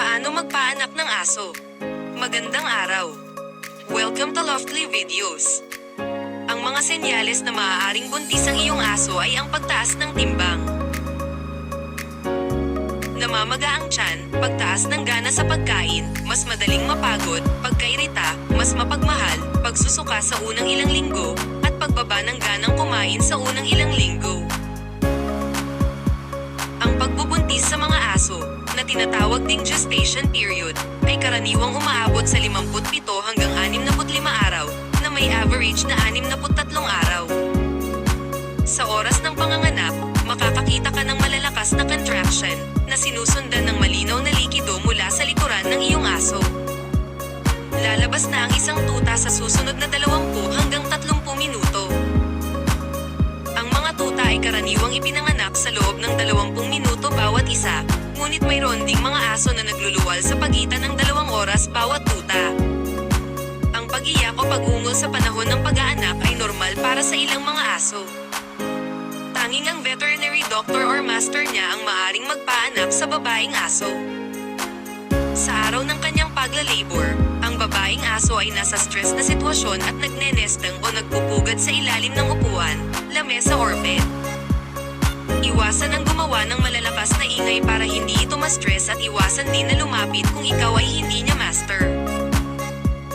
Paano magpaanak ng aso? Magandang araw. Welcome to Loftly Videos. Ang mga senyales na maaaring buntis ang iyong aso ay ang pagtaas ng timbang. Namamaga ang tiyan, pagtaas ng gana sa pagkain, mas madaling mapagod, pagkairita, mas mapagmahal, pagsusuka sa unang ilang linggo, at pagbaba ng ganang kumain sa unang ilang linggo. Ang pagbubuntis sa mga aso, na tinatawag ding gestation period, ay karaniwang umaabot sa 57 hanggang 65 araw, na may average na 63 araw. Sa oras ng panganganak, makakakita ka ng malalakas na contraction, na sinusundan ng malinaw na likido mula sa likuran ng iyong aso. Lalabas na ang isang tuta sa susunod na 20 hanggang ngunit mayroon ding mga aso na nagluluwal sa pagitan ng dalawang oras bawat tuta. Ang pag-iyak o pag-ungol sa panahon ng pag-aanak ay normal para sa ilang mga aso. Tanging ang veterinary doctor or master niya ang maaring magpaanak sa babaeng aso. Sa araw ng kanyang pagla-labor, ang babaeng aso ay nasa stress na sitwasyon at nagnenestang o nagpupugad sa ilalim ng upuan, lamesa or bed. Iwasan ang gumawa ng malalakas na ingay para hindi ito ma-stress at iwasan din na lumapit kung ikaw ay hindi niya master.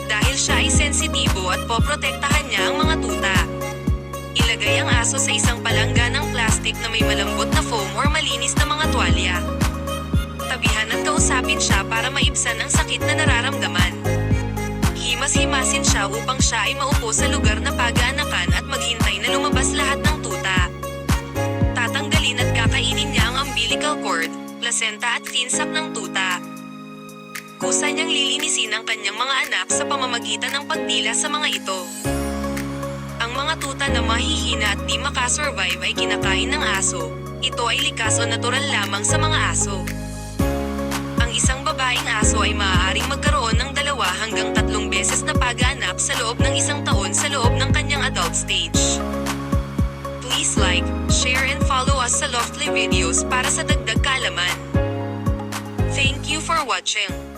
Dahil siya ay sensitibo at poprotektahan niya ang mga tuta. Ilagay ang aso sa isang palangga ng plastic na may malambot na foam or malinis na mga tuwalya. Tabihan at kausapin siya para maibsan ang sakit na nararamdaman. Himas-himasin siya upang siya ay maupo sa lugar na pag-aanakan at maghintay na lumabas lahat placenta at finsap ng tuta. Kusa niyang lilinisin ang kanyang mga anak sa pamamagitan ng pagdila sa mga ito. Ang mga tuta na mahihina at di makasurvive ay kinakain ng aso. Ito ay likas o natural lamang sa mga aso. Ang isang babaeng aso ay maaaring magkaroon ng dalawa hanggang tatlong beses na pag-anak sa loob ng isang taon sa loob ng kanyang adult stage. Please like, share and follow us sa Loftly Videos para sa dagdag kaalaman. For watching.